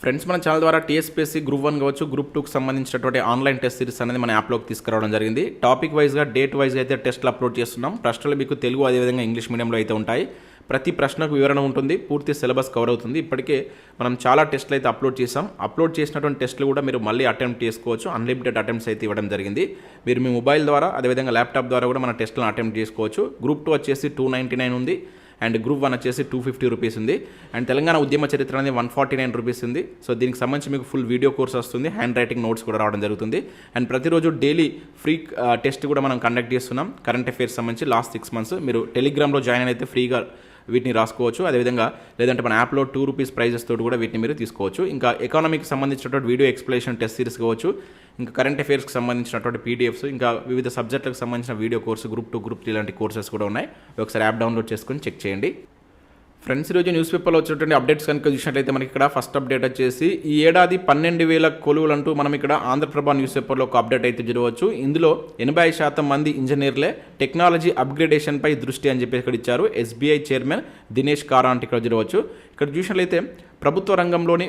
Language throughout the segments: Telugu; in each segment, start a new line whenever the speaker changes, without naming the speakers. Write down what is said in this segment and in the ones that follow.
ఫ్రెండ్స్ మన ఛానల్ ద్వారా టీఎస్పీఎస్సీ గ్రూప్ వన్ కావచ్చు గ్రూప్ టూకి సంబంధించినటువంటి ఆన్లైన్ టెస్ట్ సిరీస్ అనేది మన యాప్లోకి తీసుకురావడం జరిగింది. టాపిక్ వైజ్గా డేట్ వైజ్గా అయితే టెస్ట్లు అప్లోడ్ చేస్తున్నాం. ప్రశ్నలు మీకు తెలుగు అదేవిధంగా ఇంగ్లీష్ మీడియంలో అయితే ఉంటాయి. ప్రతి ప్రశ్నకు వివరణ ఉంటుంది పూర్తి సిలబస్ కవర్ అవుతుంది. ఇప్పటికే మనం చాలా టెస్ట్లు అయితే అప్లోడ్ చేసాం అప్లోడ్ చేసినటువంటి టెస్ట్లు కూడా మీరు మళ్ళీ అటెంప్ట్ చేసుకోవచ్చు. అన్లిమిటెడ్ అటెంప్ట్స్ అయితే ఇవ్వడం జరిగింది. మీరు మీ మొబైల్ ద్వారా అదేవిధంగా ల్యాప్టాప్ ద్వారా కూడా మన టెస్ట్లను అటెంప్ట్ చేసుకోవచ్చు. గ్రూప్ టూ వచ్చేసి టూ నైంటీ నైన్ ఉంది. అండ్ గ్రూప్ వన్ వచ్చేసి టూ ఫిఫ్టీ రూపీస్ ఉంది. అండ్ తెలంగాణ ఉద్యమ చరిత్ర అనేది వన్ ఫార్టీ నైన్ రూపీస్ ఉంది. సో దీనికి సంబంధించి మీకు ఫుల్ వీడియో కోర్స్ వస్తుంది. హ్యాండ్ రైటింగ్ నోట్స్ కూడా రావడం జరుగుతుంది. అండ్ ప్రతిరోజు డైలీ ఫ్రీ టెస్ట్ కూడా మనం కండక్ట్ చేస్తున్నాం. కరెంట్ అఫైర్స్ సంబంధించి లాస్ట్ సిక్స్ మంత్స్ మీరు టెలిగ్రామ్లో జాయిన్ అయితే ఫ్రీగా వీటిని రాసుకోవచ్చు. అదేవిధంగా లేదంటే మన యాప్లో టూ రూపీస్ ప్రైజెస్ తోటి కూడా వీటిని మీరు తీసుకోవచ్చు. ఇంకా ఎకానమీకి సంబంధించినటువంటి వీడియో ఎక్స్ప్లెనేషన్ టెస్ట్ సిరీస్ కావచ్చు. ఇంకా కరెంట్ అఫైర్స్కి సంబంధించినటువంటి పీడిఎఫ్స్ ఇంకా వివిధ సబ్జెక్టులకు సంబంధించిన video course group two group three లాంటి కోర్సెస్ కూడా ఉన్నాయి. ఒకసారి యాప్ డౌన్లోడ్ చేసుకొని చెక్ చేయండి. ఫ్రెండ్స్ ఈరోజు న్యూస్ పేపర్లో వచ్చినటువంటి అప్డేట్స్ కనుక చూసినట్లయితే మనకి ఇక్కడ ఫస్ట్ అప్డేట్ వచ్చేసి ఈ ఏడాది పన్నెండు వేల కొలువులంటూ మనం ఇక్కడ ఆంధ్రప్రభ న్యూస్ పేపర్లో ఒక అప్డేట్ అయితే చూడవచ్చు ఇందులో ఎనభై శాతం మంది ఇంజనీర్లే టెక్నాలజీ అప్గ్రేడేషన్పై దృష్టి అని చెప్పి ఇక్కడ ఇచ్చారు. ఎస్బీఐ చైర్మన్ దినేష్ కారా అంటే ఇక్కడ చూడవచ్చు ఇక్కడ చూసినట్లయితే ప్రభుత్వ రంగంలోని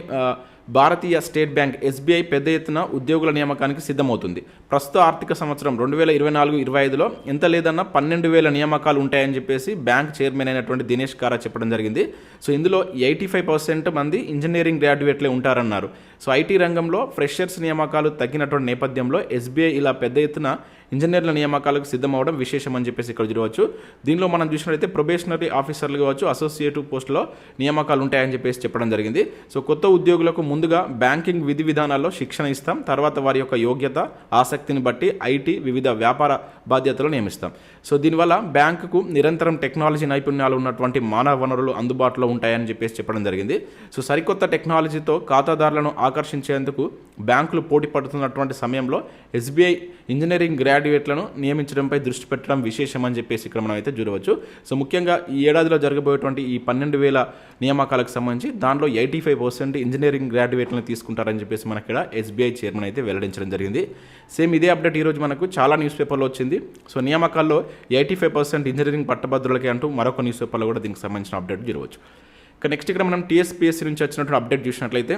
భారతీయ స్టేట్ బ్యాంక్ ఎస్బీఐ పెద్ద ఎత్తున ఉద్యోగుల నియామకానికి సిద్ధమవుతుంది. ప్రస్తుత ఆర్థిక సంవత్సరం రెండు వేల ఇరవై నాలుగు ఇరవై ఐదులో ఎంత లేదన్నా పన్నెండు వేల నియామకాలు ఉంటాయని చెప్పేసి బ్యాంక్ చైర్మన్ అయినటువంటి దినేష్ కారా చెప్పడం జరిగింది. సో ఇందులో ఎయిటీ ఫైవ్ పర్సెంట్ మంది ఇంజనీరింగ్ గ్రాడ్యుయేట్లే ఉంటారన్నారు. సో ఐటీ రంగంలో ఫ్రెషర్స్ నియామకాలు తగ్గినటువంటి నేపథ్యంలో ఎస్బీఐ ఇలా పెద్ద ఎత్తున ఇంజనీర్ల నియామకాలకు సిద్ధమవడం విశేషమని చెప్పేసి ఇక్కడ చూడవచ్చు. దీనిలో మనం చూసినట్లయితే ప్రొబేషనరీ ఆఫీసర్లు కావచ్చు అసోసియేటివ్ పోస్టులో నియామకాలు ఉంటాయని చెప్పేసి చెప్పడం జరిగింది. సో కొత్త ఉద్యోగులకు ముందుగా బ్యాంకింగ్ విధి విధానాల్లో శిక్షణ ఇస్తాం. తర్వాత వారి యొక్క యోగ్యత ఆసక్తిని బట్టి ఐటీ వివిధ వ్యాపార బాధ్యతలు నియమిస్తాం. సో దీనివల్ల బ్యాంకుకు నిరంతరం టెక్నాలజీ నైపుణ్యాలు ఉన్నటువంటి మానవ వనరులు అందుబాటులో ఉంటాయని చెప్పేసి చెప్పడం జరిగింది. సో సరికొత్త టెక్నాలజీతో ఖాతాదారులను ఆకర్షించేందుకు బ్యాంకులు పోటీ పడుతున్నటువంటి సమయంలో ఎస్బీఐ ఇంజనీరింగ్ గ్రాడ్యుయేట్లను నియమించడంపై దృష్టి పెట్టడం విశేషమని చెప్పేసి ఇక్కడ మనం అయితే చూడవచ్చు. సో ముఖ్యంగా ఈ ఏడాదిలో జరగబోయేటువంటి ఈ పన్నెండు వేల నియామకాలకు సంబంధించి దాంట్లో ఎయిటీ ఫైవ్ పర్సెంట్ ఇంజనీరింగ్ గ్రాడ్యుయేట్లను తీసుకుంటారని చెప్పేసి మనకి ఇక్కడ ఎస్బీఐ చైర్మన్ అయితే వెల్లడించడం జరిగింది. సేమ్ ఇదే అప్డేట్ ఈరోజు మనకు చాలా న్యూస్ పేపర్లో వచ్చింది. సో నియామకాల్లో ఎయిటీ ఫైవ్ పర్సెంట్ ఇంజనీరింగ్ పట్టభద్రులకి అంటూ మరొక న్యూస్ పేపర్లో కూడా దీనికి సంబంధించిన అప్డేట్ చూడవచ్చు. ఇక నెక్స్ట్ ఇక్కడ మనం టీఎస్పీఎస్సీ నుంచి వచ్చినటువంటి అప్డేట్ చూసినట్లయితే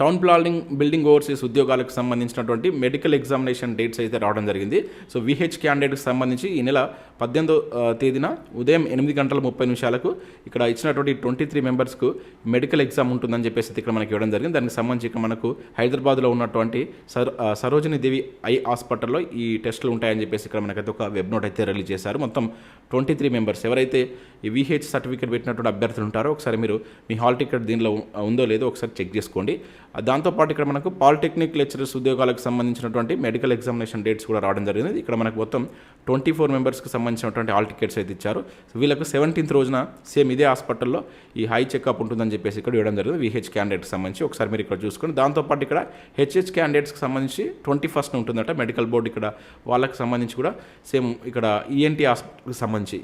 టౌన్ ప్లానింగ్ బిల్డింగ్ ఓవర్సీస్ ఉద్యోగాలకు సంబంధించినటువంటి మెడికల్ ఎగ్జామినేషన్ డేట్స్ అయితే రావడం జరిగింది. సో విహెచ్ క్యాండిడేట్కి సంబంధించి ఈ నెల పద్దెనిమిదో తేదీన ఉదయం ఎనిమిది గంటల ముప్పై నిమిషాలకు ఇక్కడ ఇచ్చినటువంటి ట్వంటీ త్రీ మెంబర్స్కు మెడికల్ ఎగ్జామ్ ఉంటుందని చెప్పేసి ఇక్కడ మనకి ఇవ్వడం జరిగింది. దానికి సంబంధించి ఇక్కడ మనకు హైదరాబాద్లో ఉన్నటువంటి సర్ సరోజిని దేవి ఐ హాస్పిటల్లో ఈ టెస్టులు ఉంటాయని చెప్పేసి ఇక్కడ మనకైతే ఒక వెబ్ నోట్ అయితే రిలీజ్ చేశారు. మొత్తం ట్వంటీ త్రీ మెంబర్స్. ఎవరైతే ఈ విహెచ్ సర్టిఫికేట్ పెట్టినటువంటి అభ్యర్థులు ఉంటారో ఒకసారి మీరు మీ హాల్ టికెట్ దీనిలో ఉందో లేదో ఒకసారి చెక్ చేసుకోండి. దాంతోపాటు ఇక్కడ మనకు పాలిటెక్నిక్ లెక్చరర్స్ ఉద్యోగాలకు సంబంధించినటువంటి మెడికల్ ఎగ్జామినేషన్ డేట్స్ కూడా రావడం జరిగింది. ఇక్కడ మనకు మొత్తం ట్వంటీ ఫోర్ మెంబర్స్కి సంబంధించినటువంటి ఆల్ టికెట్స్ అయితే ఇచ్చారు. వీళ్ళకు సెవెంటీన్త్ రోజున సేమ్ ఇదే హాస్పిటల్లో ఈ హై చెకప్ ఉంటుందని చెప్పేసి ఇక్కడ ఇవ్వడం జరిగింది. విహెచ్ క్యాండిడేట్కి సంబంధించి ఒకసారి మీరు ఇక్కడ చూసుకుని దాంతోపాటు ఇక్కడ హెచ్హెచ్ క్యాండిడేట్స్కి సంబంధించి ట్వంటీ ఫస్ట్ ఉంటుందట మెడికల్ బోర్డు ఇక్కడ వాళ్ళకి సంబంధించి కూడా సేమ్ ఇక్కడ ఈఎన్టీ హాస్పిటల్కి సంబంధించి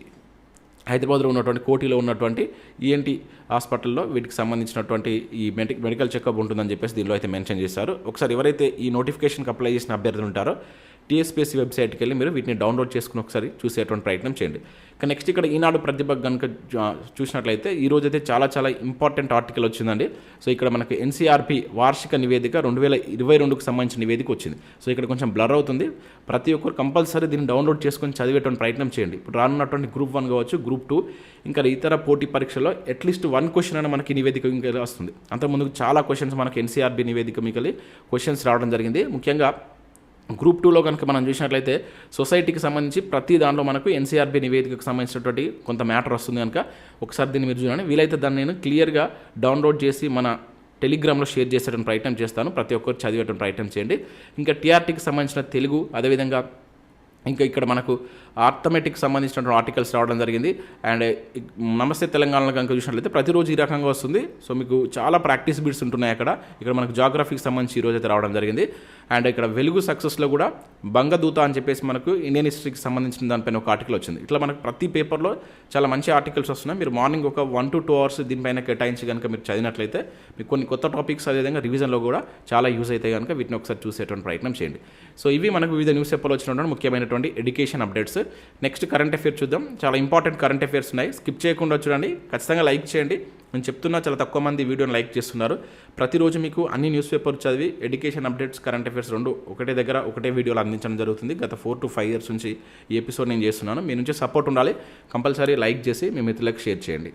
హైదరాబాద్లో ఉన్నటువంటి కోటిలో ఉన్నటువంటి ఈఎన్టీ హాస్పిటల్లో వీటికి సంబంధించినటువంటి ఈ మెడి మెడికల్ చెకప్ ఉంటుందని చెప్పేసి దీనిలో అయితే మెన్షన్ చేశారు. ఒకసారి ఎవరైతే ఈ నోటిఫికేషన్కి అప్లై చేసిన అభ్యర్థులు ఉంటారో టీఎస్పీఎస్సీ వెబ్సైట్కి వెళ్ళి మీరు వీటిని డౌన్లోడ్ చేసుకుని ఒకసారి చూసేటువంటి ప్రయత్నం చేయండి. ఇక నెక్స్ట్ ఇక్కడ ఈనాడు ప్రతిభ కనుక చూసినట్లయితే ఈ అయితే చాలా చాలా ఇంపార్టెంట్ ఆర్టికల్ వచ్చిందండి. సో ఇక్కడ మనకి ఎన్సీఆర్పి వార్షిక నివేదిక రెండు వేల ఇరవై రెండుకు సంబంధించిన నివేదిక వచ్చింది. సో ఇక్కడ కొంచెం బ్లర్ అవుతుంది. ప్రతి ఒక్కరు కంపల్సరీ దీన్ని డౌన్లోడ్ చేసుకొని చదివేటువంటి ప్రయత్నం చేయండి. ఇప్పుడు రానున్నటువంటి గ్రూప్ వన్ కావచ్చు గ్రూప్ టూ ఇంకా ఇతర పోటీ పరీక్షలో అట్లీస్ట్ వన్ క్వశ్చన్ అయినా మనకి నివేదిక ఇంకా వస్తుంది. అంతకుముందు చాలా క్వశ్చన్స్ మనకి ఎన్సీఆర్బి నివేదిక మీకు క్వశ్చన్స్ రావడం జరిగింది. ముఖ్యంగా గ్రూప్ టూలో కనుక మనం చూసినట్లయితే సొసైటీకి సంబంధించి ప్రతి దాంట్లో మనకు ఎన్సీఆర్బీ నివేదికకు సంబంధించినటువంటి కొంత మ్యాటర్ వస్తుంది కనుక ఒకసారి దీన్ని మీరు చూడండి. వీలైతే దాన్ని నేను క్లియర్గా డౌన్లోడ్ చేసి మన టెలిగ్రామ్లో షేర్ చేసేటువంటి ప్రయత్నం చేస్తాను. ప్రతి ఒక్కరు చదివేటువంటి ప్రయత్నం చేయండి. ఇంకా టీఆర్టీకి సంబంధించిన తెలుగు అదేవిధంగా ఇంకా ఇక్కడ మనకు ఆర్థమెటిక్ సంబంధించినటువంటి ఆర్టికల్స్ రావడం జరిగింది. అండ్ నమస్తే తెలంగాణలో కనుక చూసినట్లయితే ప్రతిరోజు ఈ రకంగా వస్తుంది. సో మీకు చాలా ప్రాక్టీస్ బిట్స్ ఉంటున్నాయి అక్కడ. ఇక్కడ మనకు జాగ్రఫీకి సంబంధించి ఈరోజు అయితే రావడం జరిగింది. అండ్ ఇక్కడ వెలుగు సక్సెస్లో కూడా బంగదూత అని చెప్పేసి మనకు ఇండియన్ హిస్టరీకి సంబంధించిన దానిపైన ఒక ఆర్టికల్ వచ్చింది. ఇట్లా మనకు ప్రతి పేపర్లో చాలా మంచి ఆర్టికల్స్ వస్తున్నాయి. మీరు మార్నింగ్ ఒక వన్ టు టూ అవర్స్ దీనిపైన కేటాయించి కనుక మీరు చదివినట్లయితే మీకు కొన్ని కొత్త టాపిక్స్ అదేవిధంగా రివిజన్లో కూడా చాలా యూజ్ అయితే కనుక వీటిని ఒకసారి చూసేటువంటి ప్రయత్నం చేయండి. సో ఇవి మనకు వివిధ న్యూస్ పేపర్లో వచ్చినటువంటి ముఖ్యమైనటువంటి education updates. Next current affairs చూద్దాం. చాలా ఇంపార్టెంట్ కరెంట్ అఫేర్స్ ఉన్నాయి. స్కిప్ చేయకుండా చూడండి. ఖచ్చితంగా లైక్ చేయండి. నేను చెప్తున్నా చాలా తక్కువ మంది వీడియోని లైక్ చేస్తున్నారు. ప్రతిరోజు మీకు అన్ని న్యూస్ పేపర్ చదివి ఎడ్యుకేషన్ అప్డేట్స్ కరెంట్ అఫేర్స్ రెండు ఒకటే దగ్గర ఒకటే వీడియోలు అందించడం జరుగుతుంది. గత ఫోర్ టు ఫైవ్ ఇయర్స్ నుంచి ఈ ఎపిసోడ్ నేను చేస్తున్నాను. మీ నుంచి సపోర్ట్ ఉండాలి. కంపల్సరీ లైక్ చేసి మీ మిత్రులకు షేర్ చేయండి.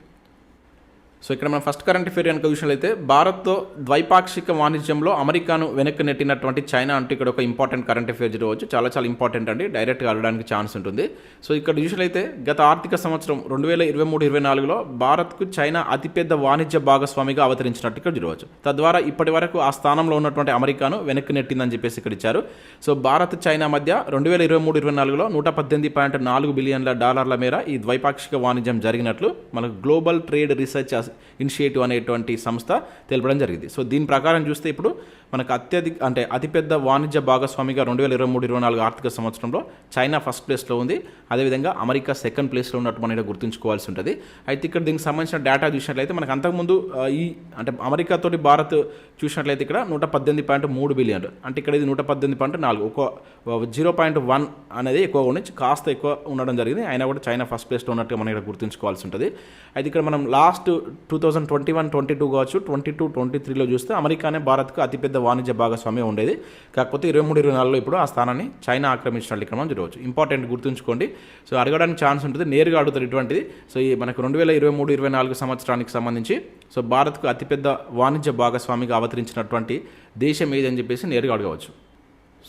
సో ఇక్కడ మనం ఫస్ట్ కరెంట్ అఫేర్ కనుక చూసినట్లయితే భారత్తో ద్వైపాక్షిక వాణిజ్యంలో అమెరికాను వెనక్కి నెట్టినటువంటి చైనా అంటే ఇక్కడ ఒక ఇంపార్టెంట్ కరెంట్ అఫేర్ చూడవచ్చు చాలా చాలా ఇంపార్టెంట్ అండి. డైరెక్ట్గా అడగడానికి ఛాన్స్ ఉంటుంది. సో ఇక్కడ చూసినట్లయితే గత ఆర్థిక సంవత్సరం రెండు వేల ఇరవై మూడు ఇరవై నాలుగులో భారత్కు చైనా అతిపెద్ద వాణిజ్య భాగస్వామిగా అవతరించినట్టు ఇక్కడ చూడవచ్చు. తద్వారా ఇప్పటి వరకు ఆ స్థానంలో ఉన్నటువంటి అమెరికాను వెనక్కి నెట్టిందని చెప్పేసి ఇక్కడ ఇచ్చారు. సో భారత్ చైనా మధ్య రెండు వేల ఇరవై మూడు ఇరవై నాలుగులో నూట పద్దెనిమిది పాయింట్ నాలుగు బిలియన్ల డాలర్ల మేర ఈ ద్వైపాక్షిక వాణిజ్యం జరిగినట్లు మనకు గ్లోబల్ ట్రేడ్ రీసెర్చ్ ఇనిషియేటివ్ అనేటువంటి సంస్థ తెలపడం జరిగింది. సో దీని ప్రకారం చూస్తే ఇప్పుడు మనకు అత్యధిక అంటే అతిపెద్ద వాణిజ్య భాగస్వామిగా రెండు వేల ఇరవై మూడు ఇరవై నాలుగు ఆర్థిక సంవత్సరంలో చైనా ఫస్ట్ ప్లేస్లో ఉంది. అదేవిధంగా అమెరికా సెకండ్ ప్లేస్లో ఉన్నట్టు మనం ఇక్కడ గుర్తుంచుకోవాల్సి ఉంటుంది. అయితే ఇక్కడ దీనికి సంబంధించిన డేటా చూసినట్లయితే మనకు అంతకుముందు ఈ అంటే అమెరికాతోటి భారత్ చూసినట్లయితే ఇక్కడ నూట పద్దెనిమిది పాయింట్ మూడు బిలియన్. అంటే ఇక్కడ ఇది నూట పద్దెనిమిది పాయింట్ నాలుగు. ఒక జీరో పాయింట్ వన్ అనేది ఎక్కువ ఉండి కాస్త ఎక్కువ ఉండడం జరిగింది. అయినా కూడా చైనా ఫస్ట్ ప్లేస్లో ఉన్నట్టుగా మనం ఇక్కడ గుర్తుంచుకోవాల్సి ఉంటుంది. అయితే ఇక్కడ మనం last two thousand twenty one twenty two కావచ్చు. ట్వంటీ టూ ట్వంటీ త్రీలో చూస్తే అమెరికానే భారత్కు అతిపెద్ద వాణిజ్య భాగస్వామ్యం ఉండేది. కాకపోతే ఇరవై మూడు ఇరవై నాలుగులో ఇప్పుడు ఆ స్థానాన్ని చైనా ఆక్రమించినట్లు ఇక్కడ మనం చూడవచ్చు. ఇంపార్టెంట్ గుర్తుంచుకోండి. సో అడగడానికి ఛాన్స్ ఉంటుంది నేరుగా అడుగుతారు ఇటువంటిది. సో ఈ మనకు రెండు వేల ఇరవై మూడు ఇరవై నాలుగు సంవత్సరానికి సంబంధించి సో భారత్కు అతిపెద్ద వాణిజ్య భాగస్వామిగా అవతరించినటువంటి దేశం ఏదని చెప్పేసి నేరుగా అడగవచ్చు.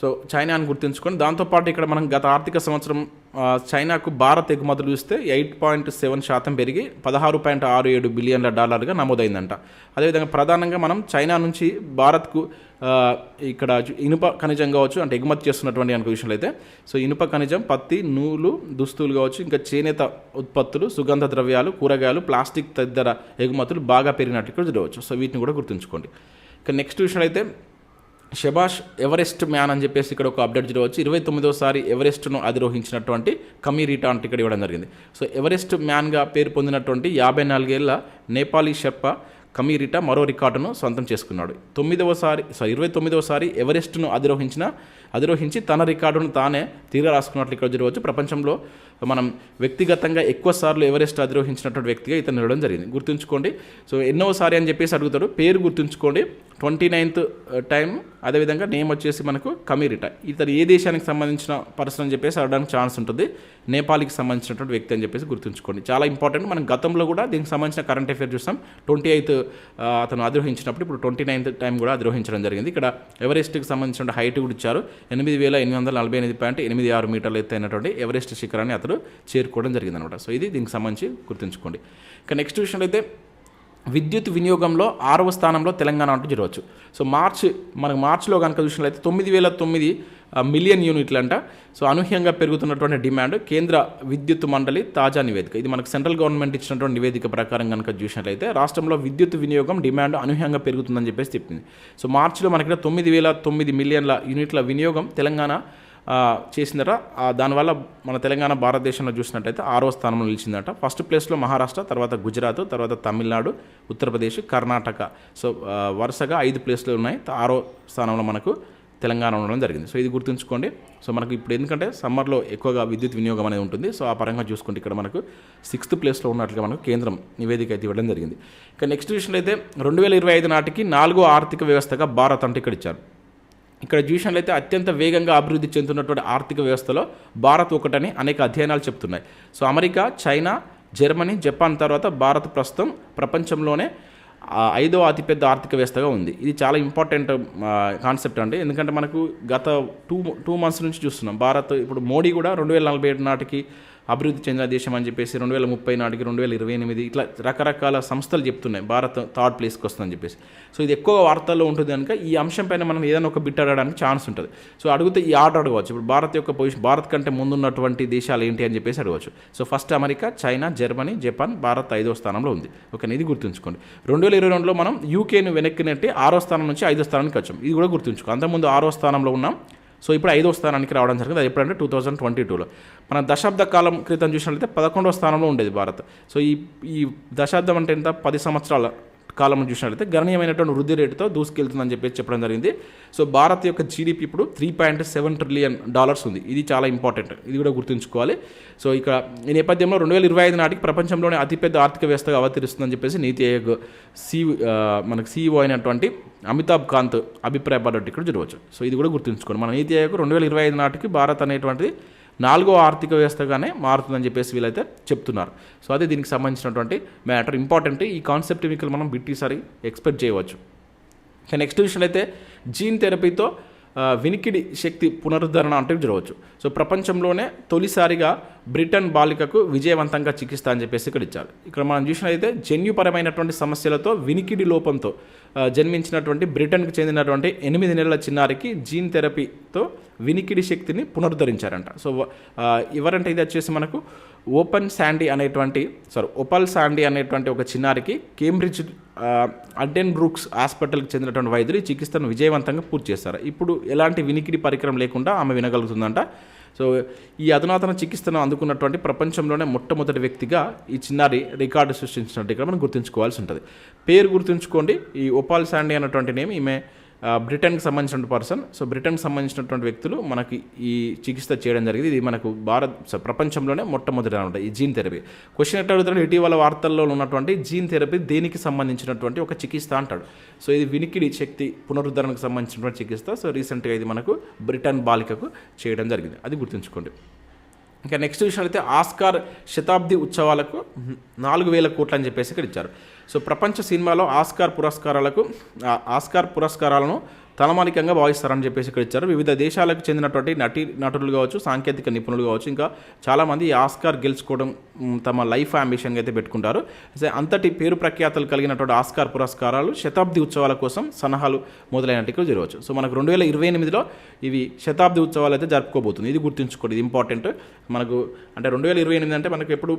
సో చైనాను గుర్తుంచుకొని దాంతోపాటు ఇక్కడ మనం గత ఆర్థిక సంవత్సరం చైనాకు భారత్ ఎగుమతులు చూస్తే ఎయిట్ పాయింట్ సెవెన్ శాతం పెరిగి పదహారు పాయింట్ ఆరు ఏడు బిలియన్ల డాలర్గా నమోదైందంట. అదేవిధంగా ప్రధానంగా మనం చైనా నుంచి భారత్కు ఇక్కడ ఇనుప ఖనిజం కావచ్చు అంటే ఎగుమతి చేస్తున్నటువంటి అనుకు విషయంలో అయితే సో ఇనుప ఖనిజం పత్తి నూలు దుస్తులు కావచ్చు ఇంకా చేనేత ఉత్పత్తులు సుగంధ ద్రవ్యాలు కూరగాయలు ప్లాస్టిక్ తదితర ఎగుమతులు బాగా పెరిగినట్లు ఇక్కడ చూడవచ్చు. సో వీటిని కూడా గుర్తుంచుకోండి. ఇక నెక్స్ట్ విషయంలో అయితే షబాష్ ఎవరెస్ట్ మ్యాన్ అని చెప్పేసి ఇక్కడ ఒక అప్డేట్ చూడవచ్చు ఇరవై తొమ్మిదోసారి ఎవరెస్ట్ను అధిరోహించినటువంటి కమీరీటా అంటే ఇక్కడ ఇవ్వడం జరిగింది. సో ఎవరెస్ట్ మ్యాన్గా పేరు పొందినటువంటి యాభై నాలుగేళ్ళ నేపాలీ షెర్ప కమీరిటా మరో రికార్డును సొంతం చేసుకున్నాడు. తొమ్మిదవసారి సారీ ఇరవై తొమ్మిదవసారి ఎవరెస్ట్ను అధిరోహించిన అధిరోహించి తన రికార్డును తానే తీర రాసుకున్నట్లు ఇక్కడ జరగవచ్చు. ప్రపంచంలో మనం వ్యక్తిగతంగా ఎక్కువ సార్లు ఎవరెస్ట్ అధిరోహించినటువంటి వ్యక్తిగా ఇతను నిలడం జరిగింది. గుర్తుంచుకోండి. సో ఎన్నోసారి అని చెప్పేసి అడుగుతారు పేరు గుర్తుంచుకోండి. ట్వంటీ నైన్త్ టైం అదేవిధంగా నేమ్ వచ్చేసి మనకు కమీరిటా. ఇతను ఏ దేశానికి సంబంధించిన పర్సన్ అని చెప్పేసి అడగడానికి ఛాన్స్ ఉంటుంది. నేపాల్కి సంబంధించినటువంటి వ్యక్తి అని చెప్పేసి గుర్తుంచుకోండి. చాలా ఇంపార్టెంట్. మనం గతంలో కూడా దీనికి సంబంధించిన కరెంట్ అఫేర్ చూస్తాం. ట్వంటీ ఎయిత్ అతను అధిరోహించినప్పుడు ఇప్పుడు ట్వంటీ నైన్త్ టైం కూడా అధిరోహించడం జరిగింది. ఇక్కడ ఎవరెస్ట్కి సంబంధించిన హైట్ కూడా ఇచ్చారు. ఎనిమిది వేల ఎనిమిది వందల నలభై ఎనిమిది పాయింట్ ఎనిమిది ఆరు మీటర్లు ఎత్తైనటువంటి ఎవరెస్ట్ శిఖరాన్ని అతడు చేరుకోవడం జరిగింది అనమాట సో ఇది దీనికి సంబంధించి గుర్తుంచుకోండి. ఇక నెక్స్ట్ విషయంలో అయితే విద్యుత్ వినియోగంలో ఆరవ స్థానంలో తెలంగాణ అంటూ చూడవచ్చు సో మార్చి మనకు మార్చిలో కనుక చూసినట్లయితే తొమ్మిది వేల తొమ్మిది మిలియన్ యూనిట్లు అంట సో అనూహ్యంగా పెరుగుతున్నటువంటి డిమాండ్ కేంద్ర విద్యుత్ మండలి తాజా నివేదిక. ఇది మనకు సెంట్రల్ గవర్నమెంట్ ఇచ్చినటువంటి నివేదిక ప్రకారం కనుక చూసినట్లయితే రాష్ట్రంలో విద్యుత్ వినియోగం డిమాండ్ అనూహ్యంగా పెరుగుతుందని చెప్పేసి చెప్పింది. సో మార్చిలో మనకి తొమ్మిది వేల తొమ్మిది మిలియన్ల యూనిట్ల వినియోగం తెలంగాణ చేసిందట. దానివల్ల మన తెలంగాణ భారతదేశంలో చూసినట్టయితే ఆరో స్థానంలో నిలిచిందట. ఫస్ట్ ప్లేస్లో మహారాష్ట్ర తర్వాత గుజరాత్ తర్వాత తమిళనాడు ఉత్తరప్రదేశ్ కర్ణాటక. సో వరుసగా ఐదు ప్లేస్లు ఉన్నాయి. ఆరో స్థానంలో మనకు తెలంగాణ ఉండడం జరిగింది. సో ఇది గుర్తుంచుకోండి. సో మనకు ఇప్పుడు ఎందుకంటే సమ్మర్లో ఎక్కువగా విద్యుత్ వినియోగం అనేది ఉంటుంది. సో ఆ పరంగా చూసుకుంటే ఇక్కడ మనకు సిక్స్త్ ప్లేస్లో ఉన్నట్లుగా మనకు కేంద్రం నివేదిక అయితే ఇవ్వడం జరిగింది. ఇక నెక్స్ట్ విషయంలో అయితే రెండు వేల ఇరవై ఐదు నాటికి నాలుగో ఆర్థిక వ్యవస్థగా భారత్ అంటే ఇక్కడ ఇచ్చారు. ఇక్కడ చూసినట్లయితే అత్యంత వేగంగా అభివృద్ధి చెందుతున్నటువంటి ఆర్థిక వ్యవస్థలో భారత్ ఒకటని అనేక అధ్యయనాలు చెప్తున్నాయి. So America China Germany Japan Bharat Bharat ప్రస్తుతం ప్రపంచంలోనే ఐదో ఐదవ అతిపెద్ద ఆర్థిక వ్యవస్థగా ఉంది. ఇది చాలా ఇంపార్టెంట్ కాన్సెప్ట్ అండి. ఎందుకంటే మనకు గత టూ టూ మంత్స్ నుంచి చూస్తున్నాం. భారత్ ఇప్పుడు మోడీ కూడా రెండు వేల నలభై ఏడు నాటికి అభివృద్ధి చెందిన దేశం అని చెప్పేసి రెండు వేల ముప్పై నాటికి రెండు వేల ఇరవై ఎనిమిది ఇట్లా రకరకాల సంస్థలు చెప్తున్నాయి. భారత్ థర్డ్ ప్లేస్కి వస్తుందని చెప్పేసి. సో ఇది ఎక్కువ వార్తల్లో ఉంటుంది కనుక ఈ అంశం పైన మనం ఏదైనా ఒక బిట్ అడగడానికి ఛాన్స్ ఉంటుంది. సో అడిగితే ఈ ఆర్డర్ అడగవచ్చు. ఇప్పుడు భారత్ యొక్క పొజిషన్ భారత్ కంటే ముందున్నటువంటి దేశాలు ఏంటి అని చెప్పేసి అడగవచ్చు. So first America China Germany Japan Bharat ఐదో స్థానంలో ఉంది. ఓకే ఇది గుర్తుంచుకోండి. రెండు వేల ఇరవై రెండులో మనం యూకేను వెనక్కినట్టే ఆరో స్థానం నుంచి ఐదో స్థానానికి వచ్చాం. ఇది కూడా గుర్తుంచుకో. అంతకుముందు ఆరో స్థానంలో ఉన్నాం. సో ఇప్పుడు ఐదో స్థానానికి రావడం జరిగింది. అది ఎప్పుడంటే టూ థౌజండ్ ట్వంటీ టూలో. మన దశాబ్ద కాలం క్రితం చూసినట్లయితే పదకొండవ స్థానంలో ఉండేది భారత్. సో ఈ ఈ దశాబ్దం అంటే ఎంత? పది సంవత్సరాల కాలం చూసినట్లయితే గణనీయమైనటువంటి వృద్ధి రేటుతో దూసుకెళ్తుందని చెప్పేసి చెప్పడం జరిగింది. సో భారత్ యొక్క జీడిపి ఇప్పుడు three point seven trillion dollars ఉంది. ఇది చాలా ఇంపార్టెంట్ ఇది కూడా గుర్తుంచుకోవాలి. సో ఇక ఈ నేపథ్యంలో రెండు వేల ఇరవై ఐదు నాటికి ప్రపంచంలోనే అతిపెద్ద ఆర్థిక వ్యవస్థగా అవతరిస్తుందని చెప్పేసి నీతి ఆయోగ్ సి మనకు సీఈఓ అయినటువంటి అమితాబ్ కాంత్ అభిప్రాయపడ్డట్టు ఇక్కడ చూడవచ్చు. సో ఇది కూడా గుర్తుంచుకోండి. మన నీతి ఆయోగ్ రెండు వేల ఇరవై ఐదు నాటికి భారత్ అనేటువంటిది నాలుగో ఆర్థిక వ్యవస్థగానే మారుతుందని చెప్పేసి వీళ్ళైతే చెప్తున్నారు. సో అదే దీనికి సంబంధించినటువంటి మ్యాటర్. ఇంపార్టెంట్ ఈ కాన్సెప్ట్ మీకు మనం బిట్టిసారి ఎక్స్పెక్ట్ చేయవచ్చు. నెక్స్ట్ విషయం అయితే జీన్ థెరపీతో వినికిడి శక్తి పునరుద్ధరణ అంటే జరగవచ్చు సో ప్రపంచంలోనే తొలిసారిగా బ్రిటన్ బాలికకు విజయవంతంగా చికిత్స అని చెప్పేసి ఇక్కడ ఇచ్చారు. ఇక్కడ మనం చూసినట్లయితే జన్యుపరమైనటువంటి సమస్యలతో వినికిడి లోపంతో జన్మించినటువంటి బ్రిటన్కి చెందినటువంటి ఎనిమిది నెలల చిన్నారికి జీన్ థెరపీతో వినికిడి శక్తిని పునరుద్ధరించారంట. సో ఎవరంటే ఇది వచ్చేసి మనకు ఓపెన్ శాండీ అనేటువంటి సారీ ఓపల్ శాండీ అనేటువంటి ఒక చిన్నారికి కేంబ్రిడ్జ్ అడ్డెన్ బ్రూక్స్ హాస్పిటల్కి చెందినటువంటి వైద్యులు ఈ చికిత్సను విజయవంతంగా పూర్తి చేస్తారు. ఇప్పుడు ఎలాంటి వినికిడి పరికరం లేకుండా ఆమె వినగలుగుతుందంట. సో ఈ అధునాతన చికిత్సను అందుకున్నటువంటి ప్రపంచంలోనే మొట్టమొదటి వ్యక్తిగా ఈ చిన్నారి రికార్డు సృష్టించినట్టు ఇక్కడ మనం గుర్తుంచుకోవాల్సి ఉంటుంది. పేరు గుర్తుంచుకోండి. ఈ ఒపాల్ శాండీ అన్నటువంటి నేమ్ ఈమె బ్రిటన్కి సంబంధించిన పర్సన్. సో బ్రిటన్కి సంబంధించినటువంటి వ్యక్తులు మనకి ఈ చికిత్స చేయడం జరిగింది. ఇది మనకు భారత్ ప్రపంచంలోనే మొట్టమొదటి అనమాట ఈ జీన్ థెరపీ. క్వశ్చన్ ఎట్లా అడుగుతాడు? ఇటీవల వార్తల్లో ఉన్నటువంటి జీన్ థెరపీ దేనికి సంబంధించినటువంటి ఒక చికిత్స అంటాడు. సో ఇది వినికిడి శక్తి పునరుద్ధరణకు సంబంధించినటువంటి చికిత్స. సో రీసెంట్గా ఇది మనకు బ్రిటన్ బాలికకు చేయడం జరిగింది. అది గుర్తుంచుకోండి. ఇంకా నెక్స్ట్ విషయం అయితే ఆస్కార్ శతాబ్ది ఉత్సవాలకు నాలుగు వేల కోట్లు అని చెప్పేసి ఇక్కడ ఇచ్చారు. సో ప్రపంచ సినిమాలో ఆస్కార్ పురస్కారాలకు ఆస్కార్ పురస్కారాలను తలమానికంగా భావిస్తారని చెప్పేసి ఇక్కడ ఇచ్చారు. వివిధ దేశాలకు చెందినటువంటి నటి నటులు కావచ్చు సాంకేతిక నిపుణులు కావచ్చు ఇంకా చాలామంది ఆస్కార్ గెలుచుకోవడం తమ లైఫ్ అంబిషన్గా అయితే పెట్టుకుంటారు. అంతటి పేరు ప్రఖ్యాతలు కలిగినటువంటి ఆస్కార్ పురస్కారాలు శతాబ్ది ఉత్సవాల కోసం సలహాలు మొదలైనట్టు జరగవచ్చు. సో మనకు రెండు వేల ఇరవై ఎనిమిదిలో ఇవి శతాబ్ది ఉత్సవాలు అయితే జరుపుకోబోతుంది ఇది గుర్తుంచుకోండి ఇది ఇంపార్టెంట్. మనకు అంటే రెండు వేల ఇరవై ఎనిమిది అంటే మనకు ఎప్పుడు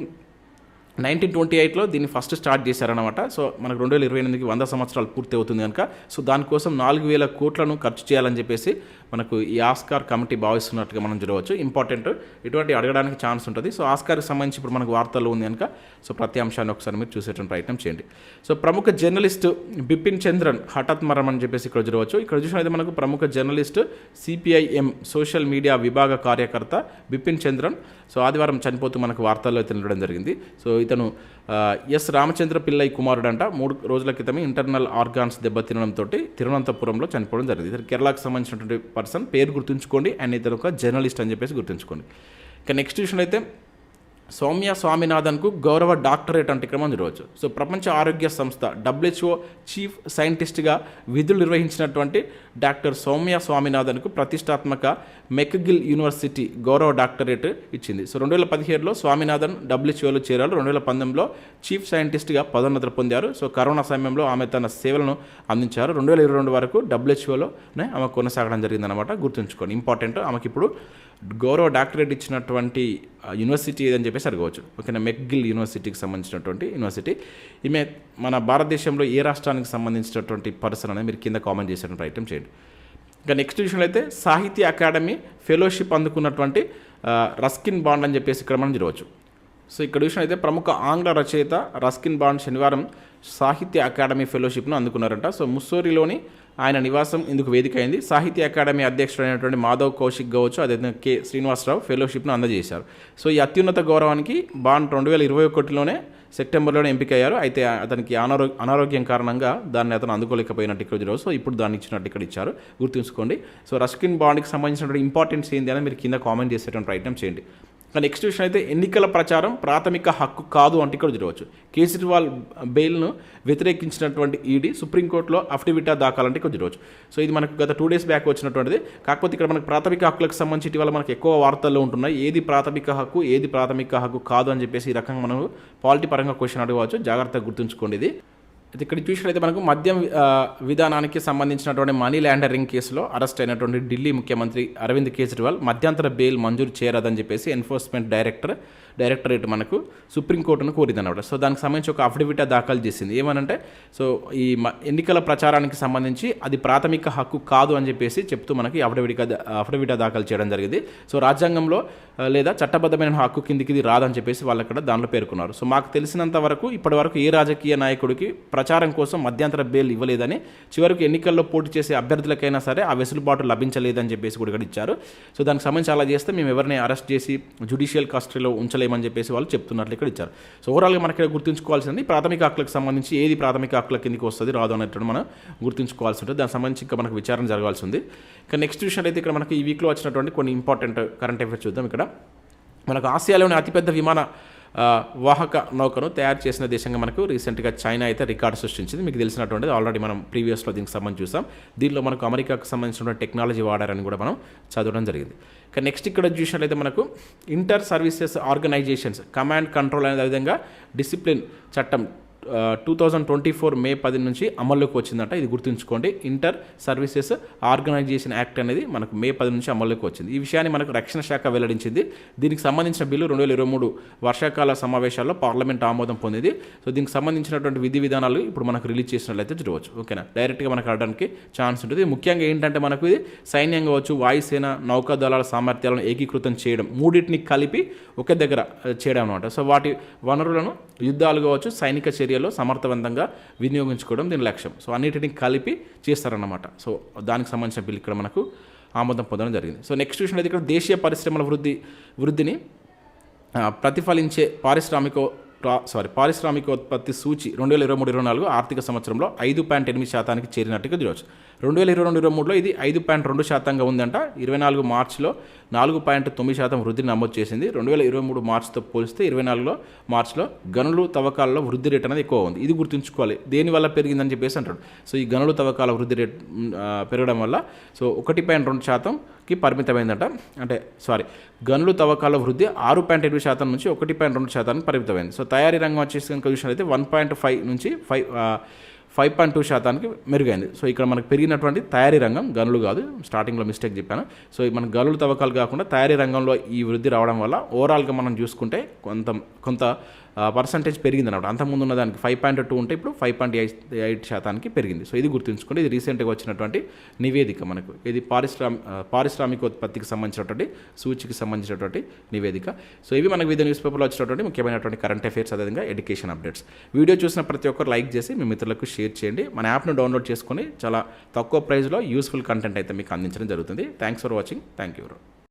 నైన్టీన్ ట్వంటీ ఎయిట్లో దీన్ని ఫస్ట్ స్టార్ట్ చేశారనమాట సో మనకు రెండు వేల ఇరవై ఎనిమిదికి వంద సంవత్సరాలు పూర్తి అవుతుంది కనుక. సో దానికోసం నాలుగు వేల కోట్లను ఖర్చు చేయాలని చెప్పేసి మనకు ఈ ఆస్కార్ కమిటీ భావిస్తున్నట్టుగా మనం చూడవచ్చు. ఇంపార్టెంట్ ఇటువంటి అడగడానికి ఛాన్స్ ఉంటుంది. సో ఆస్కార్కి సంబంధించి ఇప్పుడు మనకు వార్తల్లో ఉంది కనుక. సో ప్రతి అంశాన్ని ఒకసారి మీరు చూసేటువంటి ప్రయత్నం చేయండి. సో ప్రముఖ జర్నలిస్ట్ బిపిన్ చంద్రన్ హఠాత్ మరణం అని చెప్పేసి ఇక్కడ చూడవచ్చు. ఇక్కడ చూసినది మనకు ప్రముఖ జర్నలిస్ట్ సిపిఐఎం సోషల్ మీడియా విభాగ కార్యకర్త బిపిన్ చంద్రన్. సో ఆదివారం చనిపోతూ మనకు వార్తల్లో తెలియడం జరిగింది. సో ఇతను ఎస్ రామచంద్ర పిల్లై కుమారుడు అంట మూడు రోజుల క్రితమే ఇంటర్నల్ ఆర్గాన్స్ దెబ్బతినడంతో తిరువనంతపురంలో చనిపోవడం జరిగింది. ఇతను కేరళకు సంబంధించినటువంటి పర్సన్ పేరు గుర్తుంచుకోండి. అండ్ ఇతను ఒక జర్నలిస్ట్ అని చెప్పేసి గుర్తుంచుకోండి. ఇక నెక్స్ట్ విషయంలో అయితే సౌమ్య స్వామినాథన్కు గౌరవ డాక్టరేట్ అంటే క్రమం మనం చూడవచ్చు సో ప్రపంచ ఆరోగ్య సంస్థ డబ్ల్యూహెచ్ఓ చీఫ్ సైంటిస్ట్గా విధులు నిర్వహించినటువంటి డాక్టర్ సౌమ్య స్వామినాథన్కు ప్రతిష్టాత్మక మెక్గిల్ యూనివర్సిటీ గౌరవ డాక్టరేట్ ఇచ్చింది. సో రెండు వేల పదిహేడులో స్వామినాథన్ డబ్ల్యూహెచ్ఓలో చేరారు. రెండు వేల పంతొమ్మిదిలో చీఫ్ సైంటిస్ట్గా పదోన్నతులు పొందారు. సో కరోనా సమయంలో ఆమె తన సేవలను అందించారు. రెండు వేల ఇరవై రెండు వరకు డబ్ల్యూహెచ్ఓలోనే ఆమె కొనసాగడం జరిగిందనమాట గుర్తుంచుకోండి ఇంపార్టెంట్. ఆమెకి ఇప్పుడు గౌరవ డాక్టరేట్ ఇచ్చినటువంటి యూనివర్సిటీ ఏదని చెప్పేసి అడగవచ్చు. ఓకేనా? మెక్గిల్ యూనివర్సిటీకి సంబంధించినటువంటి యూనివర్సిటీ. ఈమె మన భారతదేశంలో ఏ రాష్ట్రానికి సంబంధించినటువంటి పర్సన్ అనేది మీరు కింద కామెంట్ చేసేటువంటి ప్రయత్నం చేయండి. ఇంకా నెక్స్ట్ విషయంలో అయితే సాహిత్య అకాడమీ ఫెలోషిప్ అందుకున్నటువంటి రస్కిన్ బాండ్ అని చెప్పేసి ఇక్కడ మనం చూడవచ్చు. సో ఇక్కడ విషయం అయితే ప్రముఖ ఆంగ్ల రచయిత రస్కిన్ బాండ్ శనివారం సాహిత్య అకాడమీ ఫెలోషిప్ను అందుకున్నారంట. సో ముస్సోరిలోని ఆయన నివాసం ఇందుకు వేదిక అయింది సాహిత్య అకాడమీ అధ్యక్షుడైనటువంటి మాధవ్ కౌశిక్ కావచ్చు అదేవిధంగా కె శ్రీనివాసరావు ఫెలోషిప్ను అందజేశారు. సో ఈ అత్యున్నత గౌరవానికి బాండ్ రెండు వేల ఇరవై ఒకటిలోనే సెప్టెంబర్లోనే ఎంపికయ్యారు. అయితే అతనికి అనారో అనారోగ్యం కారణంగా దాన్ని అతను అందుకోలేకపోయినట్టు ఇక్కడ చూడవచ్చు. సో ఇప్పుడు దాన్ని ఇచ్చినట్టు ఇక్కడ ఇచ్చారు. గుర్తుంచుకోండి. సో రస్కిన్ బాండ్కి సంబంధించినటువంటి ఇంపార్టెన్స్ ఏంటి అని మీరు కింద కామెంట్ చేసేటువంటి ప్రయత్నం చేయండి. నెక్స్ట్ విషయం అయితే ఎన్నికల ప్రచారం ప్రాథమిక హక్కు కాదు అంటే ఇక్కడ చూడవచ్చు. కేజ్రీవాల్ బెయిల్ను వ్యతిరేకించినటువంటి ఈడీ సుప్రీంకోర్టులో అఫిడవిటా దాఖలంటే ఇక్కడ చూడవచ్చు. సో ఇది మనకు గత టూ డేస్ బ్యాక్ వచ్చినటువంటిది. కాకపోతే ఇక్కడ మనకు ప్రాథమిక హక్కులకు సంబంధించి ఇటీవల మనకు ఎక్కువ వార్తల్లో ఉంటున్నాయి. ఏది ప్రాథమిక హక్కు ఏది ప్రాథమిక హక్కు కాదు అని చెప్పేసి ఈ రకంగా మనం పాలిటీ పరంగా క్వశ్చన్ అడగవచ్చు. జాగ్రత్తగా గుర్తుంచుకోండి ఇది. ఇక్కడ చూసినట్లయితే మనకు మద్యం విధానానికి సంబంధించినటువంటి మనీ ల్యాండరింగ్ కేసులో అరెస్ట్ అయినటువంటి ఢిల్లీ ముఖ్యమంత్రి అరవింద్ కేజ్రీవాల్ మధ్యంతర బెయిల్ మంజూరు చేయరాదని చెప్పేసి ఎన్ఫోర్స్మెంట్ డైరెక్టర్ డైరెక్టరేట్ మనకు సుప్రీంకోర్టును కోరిందన్నమాట. సో దానికి సంబంధించి ఒక అఫిడవిటా దాఖలు చేసింది. ఏమనంటే సో ఈ మ- ఎన్నికల ప్రచారానికి సంబంధించి అది ప్రాథమిక హక్కు కాదు అని చెప్పేసి చెప్తూ మనకి అఫిడవిటా అఫిడవిటా దాఖలు చేయడం జరిగింది. సో రాజ్యాంగంలో లేదా చట్టబద్ధమైన హక్కు కిందికి రాదని చెప్పేసి వాళ్ళు అక్కడ దానిలో పేర్కొన్నారు. సో మాకు తెలిసినంత వరకు ఇప్పటి వరకు ఏ రాజకీయ నాయకుడికి ప్రచారం కోసం మధ్యంతర బెయిల్ ఇవ్వలేదని చివరికి ఎన్నికల్లో పోటీ చేసే అభ్యర్థులకైనా సరే ఆ వెసులుబాటు లభించలేదని చెప్పేసి కూడా ఇచ్చారు. సో దానికి సంబంధించి అలా చేస్తే మేము ఎవరిని అరెస్ట్ చేసి జుడిషియల్ కస్టడీలో ఉంచలేమని చెప్పేసి వాళ్ళు చెప్తున్నట్లు ఇక్కడ ఇచ్చారు. సో ఓవరాల్గా మనకి ఇక్కడ గుర్తుంచుకోవాల్సింది ప్రాథమిక హక్కులకు సంబంధించి ఏది ప్రాథమిక హక్కుల కిందకి వస్తుంది రాదు అన్నట్టు మనం గుర్తుంచుకోవాల్సి ఉంటుంది. దానికి సంబంధించి ఇంకా మనకు విచారణ జరగాల్సి ఉంది. ఇంకా నెక్స్ట్ విషయం అయితే ఇక్కడ మనకి ఈ వీక్లో వచ్చినటువంటి కొన్ని ఇంపార్టెంట్ కరెంట్ అఫైర్స్ చూద్దాం ఇక్కడ. మనకు ఆసియాలోని అతిపెద్ద విమాన వాహక నౌకను తయారు చేసిన దేశంగా మనకు రీసెంట్గా చైనా అయితే రికార్డు సృష్టించింది. మీకు తెలిసినటువంటిది ఆల్రెడీ మనం ప్రీవియస్లో దీనికి సంబంధించి చూసాం దీనిలో మనకు అమెరికాకు సంబంధించిన టెక్నాలజీ వాడారని కూడా మనం చదవడం జరిగింది. ఇక నెక్స్ట్ ఇక్కడ చూసినట్లయితే మనకు inter services organisations command control అనే విధంగా డిసిప్లిన్ చట్టం two thousand twenty four May పది నుంచి అమల్లోకి వచ్చిందంట. ఇది గుర్తుంచుకోండి. ఇంటర్ సర్వీసెస్ ఆర్గనైజేషన్ యాక్ట్ అనేది మనకు మే పది నుంచి అమల్లోకి వచ్చింది. ఈ విషయాన్ని మనకు రక్షణ శాఖ వెల్లడించింది. దీనికి సంబంధించిన బిల్లు రెండు వేల ఇరవై మూడు వర్షాకాల సమావేశాల్లో పార్లమెంట్ ఆమోదం పొందింది. సో దీనికి సంబంధించినటువంటి విధి విధానాలు ఇప్పుడు మనకు రిలీజ్ చేసినట్లయితే చూడవచ్చు. ఓకేనా? డైరెక్ట్గా మనకు ఆడడానికి ఛాన్స్ ఉంటుంది. ముఖ్యంగా ఏంటంటే మనకు ఇది సైన్యం కావచ్చు వాయుసేన నౌకాదళాల సామర్థ్యాలను ఏకీకృతం చేయడం మూడింటిని కలిపి ఒకే దగ్గర చేయడం అనమాట సో వాటి వనరులను యుద్ధాలు కావచ్చు సైనిక ఏరియాలో సమర్థవంతంగా వినియోగించుకోవడం దీని లక్ష్యం. సో అన్నిటిని కలిపి చేస్తారన్నమాట. సో దానికి సంబంధించిన బిల్ ఇక్కడ మనకు ఆమోదం పొందడం జరిగింది. సో నెక్స్ట్ విషయం అయితే ఇక్కడ దేశీయ పరిశ్రమల వృద్ధి వృద్ధిని ప్రతిఫలించే పారిశ్రామిక సారీ పారిశ్రామికోత్పత్తి సూచి రెండు వేల ఇరవై మూడు ఇరవై నాలుగు ఆర్థిక సంవత్సరంలో ఐదు పాయింట్ ఎనిమిది శాతానికి చేరినట్టుగా చూడవచ్చు రెండు వేల ఇరవై రెండు ఇరవై మూడులో ఇది ఐదు పాయింట్ రెండు శాతంగా ఉందంట. ఇరవై నాలుగు మార్చిలో నాలుగు పాయింట్ తొమ్మిది శాతం వృద్ధిని నమోదు చేసింది. రెండు వేల ఇరవై మూడు మార్చితో పోలిస్తే ఇరవై నాలుగులో మార్చిలో గనులు తవ్వకాలలో వృద్ధి రేట్ అనేది ఎక్కువ ఉంది. ఇది గుర్తుంచుకోవాలి. దేనివల్ల పెరిగిందని చెప్పేసి అంటాడు. సో ఈ గనులు తవ్వకాల వృద్ధి రేట్ పెరగడం వల్ల సో ఒకటి పాయింట్ రెండు శాతం కి పరిమితమైందట. అంటే సారీ గనులు తవ్వకాల వృద్ధి ఆరు పాయింట్ ఎనిమిది శాతం నుంచి ఒకటి పాయింట్ రెండు శాతానికి పరిమితమైంది. సో తయారీ రంగం వచ్చేసి కనుక చూసినట్లయితే వన్ పాయింట్ ఫైవ్ నుంచి ఫైవ్ ఫైవ్ పాయింట్ టూ శాతానికి మెరుగైంది. సో ఇక్కడ మనకు పెరిగినటువంటి తయారీ రంగం గనులు కాదు. స్టార్టింగ్లో మిస్టేక్ చెప్పాను. సో మన గనులు తవ్వకాలు కాకుండా తయారీ రంగంలో ఈ వృద్ధి రావడం వల్ల ఓవరాల్గా మనం చూసుకుంటే కొంత కొంత పర్సంటేజ్ పెరిగింది అనమాట అంతకుముందు ఉన్న దానికి ఫైవ్ పాయింట్ టూ ఉంటే ఇప్పుడు ఫైవ్ పాయింట్ ఎయిట్ ఎయిట్ శాతానికి పెరిగింది. సో ఇది గుర్తుంచుకోండి. ఇది రీసెంట్గా వచ్చినటువంటి నివేదిక మనకు. ఇది పారిశ్రామి పారిశ్రామిక పారిశ్రామికోత్పత్తికి సంబంధించినటువంటి సూచికి సంబంధించినటువంటి నివేదిక. సో ఇవి మనకు వివిధ న్యూస్ పేపర్లో వచ్చినటువంటి ముఖ్యమైనటువంటి కరెంట్ అఫైర్స్ అదేవిధంగా ఎడ్యుకేషన్ అప్డేట్స్ వీడియో చూసిన ప్రతి ఒక్కరు లైక్ చేసి మీ మిత్రులకు షేర్ చేయండి. మన యాప్ను డౌన్లోడ్ చేసుకొని చాలా తక్కువ ప్రైస్లో యూస్ఫుల్ కంటెంట్ అయితే మీకు అందించడం జరుగుతుంది. Thanks for watching thank you